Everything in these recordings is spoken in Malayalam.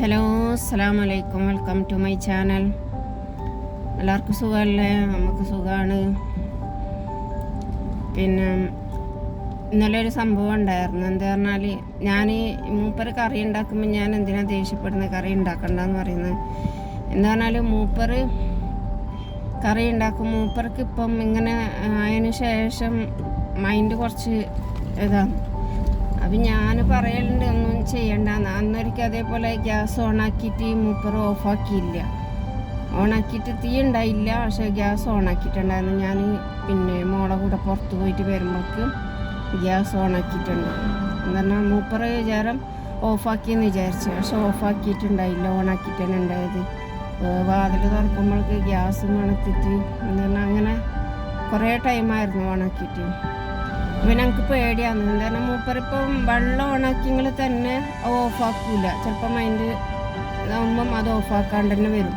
ഹലോ അസ്സാം വലൈക്കും വെൽക്കം ടു മൈ ചാനൽ എല്ലാവർക്കും സുഖമല്ലേ? നമുക്ക് സുഖമാണ് പിന്നെ ഇന്നലെ ഒരു സംഭവം ഉണ്ടായിരുന്നു. എന്താ പറഞ്ഞാൽ ഞാൻ മൂപ്പർ കറി ഉണ്ടാക്കുമ്പോൾ ഞാൻ എന്തിനാ ദേഷ്യപ്പെടുന്നത് കറി ഉണ്ടാക്കണ്ടെന്ന് പറയുന്നത്. എന്താ പറഞ്ഞാൽ മൂപ്പർ കറി ഉണ്ടാക്കും. മൂപ്പർക്ക് ഇപ്പം ഇങ്ങനെ അതിന് ശേഷം മൈൻഡ് കുറച്ച് ഇതാണ് അപ്പം ഞാൻ പറയലുണ്ട് ഒന്നും ചെയ്യണ്ട. അന്നൊരിക്കൽ അതേപോലെ ഗ്യാസ് ഓണാക്കിയിട്ട് മൂപ്പർ ഓഫാക്കിയില്ല. ഓണാക്കിയിട്ട് തീ ഉണ്ടായില്ല. പക്ഷേ ഗ്യാസ് ഓണാക്കിയിട്ടുണ്ടായിരുന്നു. ഞാൻ പിന്നെ മോളെ കൂടെ പുറത്ത് പോയിട്ട് വരുമ്പോൾക്ക് ഗ്യാസ് ഓണാക്കിയിട്ടുണ്ട്. എന്ന് പറഞ്ഞാൽ മൂപ്പർ വിചാരം ഓഫാക്കിയെന്ന് വിചാരിച്ചു. പക്ഷെ ഓഫാക്കിയിട്ടുണ്ടായില്ല. ഓണാക്കിയിട്ട് തന്നെ ഉണ്ടായത് വാതിൽ തുറക്കുമ്പോഴേക്ക് ഗ്യാസ് മണത്തിട്ട് എന്ന് പറഞ്ഞാൽ അങ്ങനെ കുറേ ടൈമായിരുന്നു ഓണാക്കിയിട്ട്. അപ്പം ഞങ്ങൾക്ക് പേടിയാണ്. എന്താണ് മൂപ്പറിപ്പം വെള്ളം ഓണാക്കിയെങ്കിൽ തന്നെ ഓഫാക്കൂല ചിലപ്പം അതിന്റെ ഇതാകുമ്പം അത് ഓഫാക്കാണ്ട് തന്നെ വരും.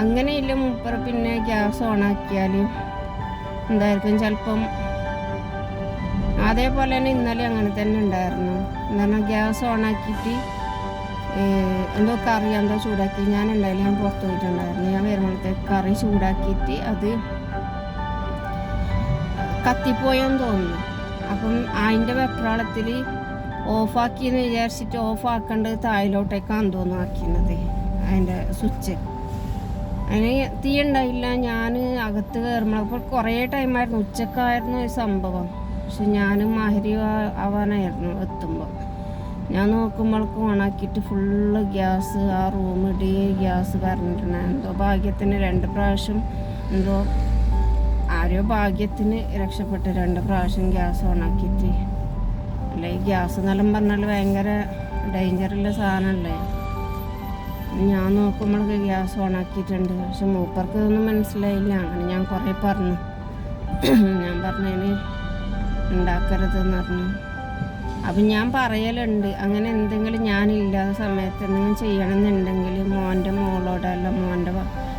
അങ്ങനെയില്ല മൂപ്പർ പിന്നെ ഗ്യാസ് ഓണാക്കിയാൽ എന്തായിരിക്കും? ചിലപ്പം അതേപോലെ തന്നെ ഇന്നലെ അങ്ങനെ തന്നെ ഉണ്ടായിരുന്നു. എന്താണ് ഗ്യാസ് ഓണാക്കിയിട്ട് എന്തോ കറി എന്തോ ചൂടാക്കി ഞാൻ ഉണ്ടായില്ല. ഞാൻ പുറത്ത് പോയിട്ടുണ്ടായിരുന്നു. ഞാൻ വരുമ്പോഴത്തേക്ക് കറി ചൂടാക്കിയിട്ട് അത് കത്തിപ്പോയെന്ന് തോന്നുന്നു. അപ്പം അതിന്റെ വെപ്രാളത്തിൽ ഓഫാക്കിയെന്ന് വിചാരിച്ചിട്ട് ഓഫാക്കേണ്ടത് താഴിലോട്ടേക്കാണ് തോന്നുന്നു ആക്കിയത് അതിന്റെ സ്വിച്ച്. അതിന് തീ ഉണ്ടായില്ല ഞാൻ അകത്ത് കയറുമ്പോൾ കുറേ ടൈമായിരുന്നു. ഉച്ചക്കായിരുന്നു ഈ സംഭവം. പക്ഷെ ഞാനും മാഹരി ആവാനായിരുന്നു എത്തുമ്പോൾ. ഞാൻ നോക്കുമ്പോഴേക്കും ഓണാക്കിയിട്ട് ഫുള്ള് ഗ്യാസ് ആ റൂമിടി ഗ്യാസ് പറഞ്ഞിട്ടുണ്ട്. എന്തോ ഭാഗ്യത്തിന് രണ്ട് പ്രാവശ്യം എന്തോ ആരോ ഭാഗ്യത്തിന് രക്ഷപ്പെട്ട് രണ്ട് പ്രാവശ്യം ഗ്യാസ് ഓണാക്കിയിട്ട്. അല്ലെ ഈ ഗ്യാസ് എന്നെല്ലാം പറഞ്ഞാൽ ഭയങ്കര ഡേഞ്ചറുള്ള സാധനമല്ലേ? ഞാൻ നോക്കുമ്പോഴൊക്കെ ഗ്യാസ് ഓണാക്കിയിട്ടുണ്ട്. പക്ഷെ മൂപ്പർക്ക് ഇതൊന്നും മനസ്സിലായില്ല. അങ്ങനെ ഞാൻ കുറേ പറഞ്ഞു. ഞാൻ പറഞ്ഞതിന് ഉണ്ടാക്കരുതെന്ന് പറഞ്ഞു. അപ്പം ഞാൻ പറയലുണ്ട്. അങ്ങനെ എന്തെങ്കിലും ഞാനില്ലാത്ത സമയത്ത് എന്തെങ്കിലും ചെയ്യണമെന്നുണ്ടെങ്കിൽ മോന്റെ മോളോടല്ല മോന്റെ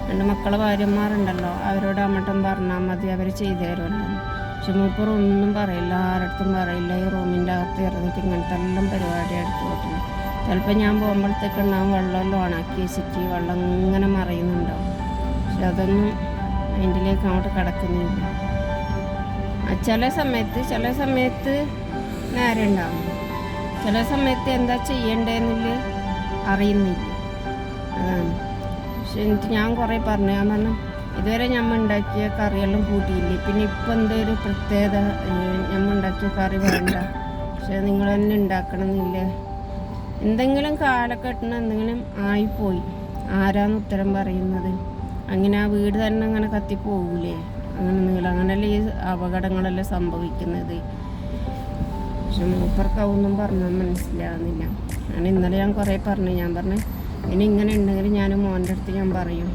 രണ്ട് മക്കളെ ഭാര്യന്മാരുണ്ടല്ലോ അവരോട് അമ്മട്ടം പറഞ്ഞാൽ മതി അവർ ചെയ്തു തരുമല്ലോ. പക്ഷെ മൂപ്പർ ഒന്നും പറയില്ല ആരടുത്തും പറയില്ല ഈ റൂമിന്റെ അകത്ത് ഇറങ്ങിയിട്ട് ഇങ്ങനത്തെ എല്ലാം പരിപാടി എടുത്ത് കൂട്ടുന്നു ചിലപ്പോൾ ഞാൻ പോകുമ്പോഴത്തേക്ക് ഉണ്ടാവും വെള്ളമെല്ലാം ഓണാക്കി വെച്ചിട്ട് വെള്ളം ഇങ്ങനെ മറയുന്നുണ്ടാവും. പക്ഷെ അതൊന്നും അതിന്റെലേക്ക് അങ്ങോട്ട് കിടക്കുന്നില്ല. ചില സമയത്ത് ചില സമയത്ത് നേരെ ഉണ്ടാവും ചില സമയത്ത് എന്താ ചെയ്യേണ്ടതെന്നില്ല അറിയുന്നില്ല. അതാണ്. പക്ഷെ ഞാൻ കുറേ പറഞ്ഞു. ഞാൻ പറഞ്ഞു ഇതുവരെ ഞമ്മ ഉണ്ടാക്കിയ കറിയെല്ലാം കൂട്ടിയില്ലേ? പിന്നെ ഇപ്പം എന്തൊരു പ്രത്യേകത? ഞമ്മ ഉണ്ടാക്കിയ കറി വേണ്ട. പക്ഷേ നിങ്ങൾ തന്നെ ഉണ്ടാക്കണമെന്നില്ല. എന്തെങ്കിലും കാലക്കെട്ടിന് എന്തെങ്കിലും ആയിപ്പോയി. ആരാന്ന് ഉത്തരം പറയുന്നത്? അങ്ങനെ ആ വീട് തന്നെ അങ്ങനെ കത്തിപ്പോകൂലേ അങ്ങനെ നിങ്ങൾ അങ്ങനെയല്ലേ ഈ അപകടങ്ങളെല്ലാം സംഭവിക്കുന്നത്? പക്ഷെ മൂപ്പർക്ക് അതൊന്നും പറഞ്ഞാൽ മനസ്സിലാകുന്നില്ല ഞാൻ ഇന്നലെ ഞാൻ കുറേ പറഞ്ഞു. ഞാൻ പറഞ്ഞു ഇനി ഇങ്ങനെ ഉണ്ടെങ്കിൽ ഞാൻ മോന്റെ അടുത്ത് ഞാൻ പറയും.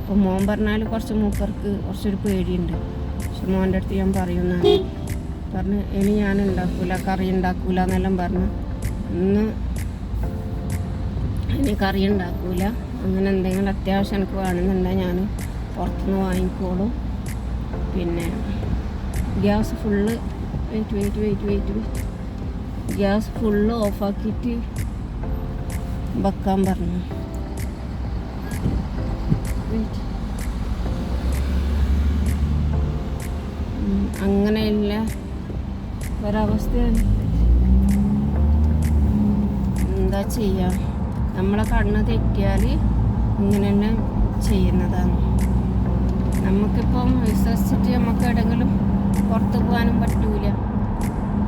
അപ്പോൾ മോൻ പറഞ്ഞാൽ കുറച്ച് മൂപ്പർക്ക് കുറച്ചൊരു പേടിയുണ്ട്. പക്ഷെ മോന്റെ അടുത്ത് ഞാൻ പറയും എന്നാണ്. പറഞ്ഞ് ഇനി ഞാൻ ഉണ്ടാക്കൂല കറി ഉണ്ടാക്കൂല എന്നെല്ലാം പറഞ്ഞു. ഇന്ന് ഇനി കറി ഉണ്ടാക്കൂല. അങ്ങനെ എന്തെങ്കിലും അത്യാവശ്യം എനിക്ക് വേണമെന്നുണ്ടെങ്കിൽ ഞാൻ പുറത്തുനിന്ന് വാങ്ങിക്കോളും. പിന്നെ gas full wait wait wait wait gas full ഓഫാക്കിയിട്ട് വെക്കാൻ പറഞ്ഞു അങ്ങനെയല്ല? അങ്ങനെയുള്ള ഒരവസ്ഥയാണ്. എന്താ ചെയ്യുക നമ്മളെ കണ്ണ് തെറ്റിയാൽ ഇങ്ങനെ തന്നെ ചെയ്യുന്നതാണ്. നമുക്കിപ്പം വിശ്വസിച്ചിട്ട് നമുക്ക് എവിടെങ്കിലും പുറത്ത് പോകാനും പറ്റൂല.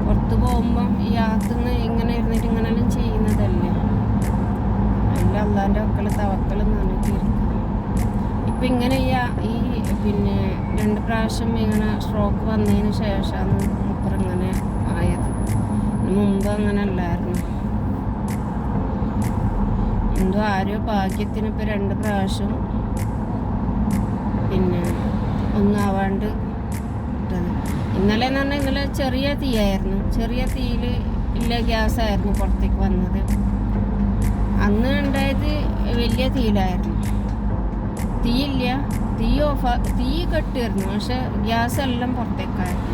പുറത്ത് പോകുമ്പം ഈ അകത്തുനിന്ന് ഇങ്ങനെ ഇരുന്നിട്ട് ഇങ്ങനെല്ലാം അള്ളാന്റെ എന്ന് പറഞ്ഞിട്ട് ഇപ്പം ഇങ്ങനെ ഈ ഈ പിന്നെ രണ്ട് പ്രാവശ്യം ഇങ്ങനെ സ്ട്രോക്ക് വന്നതിന് ശേഷമാണ് മുപ്പർ ഇങ്ങനെ ആയത്. മുമ്പ് അങ്ങനെ അല്ലായിരുന്നു. എന്തോ ആരോ ഭാഗ്യത്തിന് ഇപ്പം രണ്ട് പ്രാവശ്യം പിന്നെ ഒന്നാവാണ്ട് ഇട്ടത്. ഇന്നലെ എന്ന് പറഞ്ഞാൽ ഇന്നലെ ചെറിയ തീയായിരുന്നു. ചെറിയ തീയിൽ ഇല്ല ഗ്യാസായിരുന്നു പുറത്തേക്ക് വന്നത്. അന്ന് ഉണ്ടായത് വലിയ തീയിലായിരുന്നു. തീയില്ല. തീ ഓഫ് തീ കെട്ടിയിരുന്നു. പക്ഷെ ഗ്യാസ് എല്ലാം പുറത്തേക്കായിരുന്നു.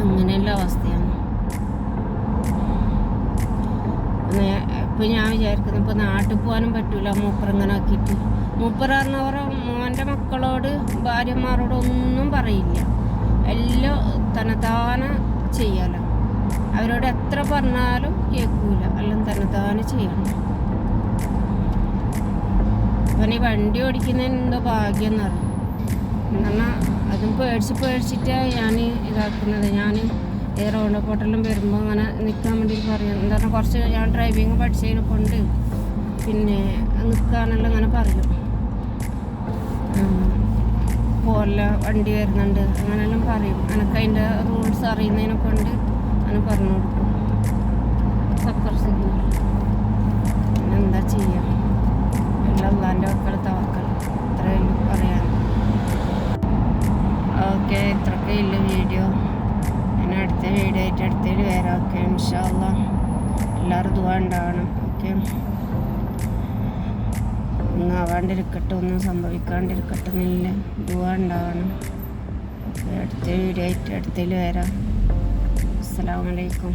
അങ്ങനെയുള്ള അവസ്ഥയാണ്. ഇപ്പം ഞാൻ വിചാരിക്കുന്നു ഇപ്പോൾ നാട്ടിൽ പോകാനും പറ്റൂല. മൂപ്പറങ്ങനെ ആക്കിയിട്ട്. മൂപ്പർ പറഞ്ഞവർ മോന്റെ മക്കളോട് ഭാര്യമാരോട് ഒന്നും പറയില്ല. എല്ലാം തനതാന ചെയ്യാലോ. അവരോട് എത്ര പറഞ്ഞാലും കേൾക്കൂല. എല്ലാം തനതാനെ ചെയ്യണം. അവൻ ഈ വണ്ടി ഓടിക്കുന്നതിന് എന്തോ ഭാഗ്യം എന്ന് പറയും എന്നാൽ അതും പേടിച്ച് പേടിച്ചിട്ടാണ് ഞാൻ ഇതാക്കുന്നത്. ഞാൻ ഈ റൗണ്ട് പോട്ടെല്ലാം വരുമ്പോൾ അങ്ങനെ നിൽക്കാൻ വേണ്ടി പറയും. എന്താ പറഞ്ഞാൽ കുറച്ച് ഞാൻ ഡ്രൈവിങ് പഠിച്ചതിനെ കൊണ്ട് പിന്നെ നിൽക്കാനെല്ലാം അങ്ങനെ പറയും. പോലെ വണ്ടി വരുന്നുണ്ട്. അങ്ങനെല്ലാം പറയും. എനിക്ക് അതിന്റെ റൂൾസ് അറിയുന്നതിനെ കൊണ്ട് അങ്ങനെ പറഞ്ഞു സക്കർ സിഗ്നൽ. എന്താ ചെയ്യുക എല്ലാം അള്ളാന്റെ മക്കൾ തവക്കൾ ഇത്രയും പറയാൻ ഓക്കെ ഇത്രയൊക്കെ ഇല്ല വീഡിയോ. ഞാൻ അടുത്ത വീഡിയോ ആയിട്ട് അടുത്തതിൽ വരാം. ഓക്കെ ഇൻഷാല്ല എല്ലാവരും ദുവാ ഉണ്ടാവണം. ഓക്കെ. ഒന്നും ആവാണ്ടിരിക്കട്ടെ ഒന്നും സംഭവിക്കാണ്ടിരിക്കട്ടെ എന്നില്ല. ദുവാ ഉണ്ടാവണം. അടുത്ത വീഡിയോ ആയിട്ട് അടുത്തതിൽ വരാം. അസ്സാം വലൈക്കും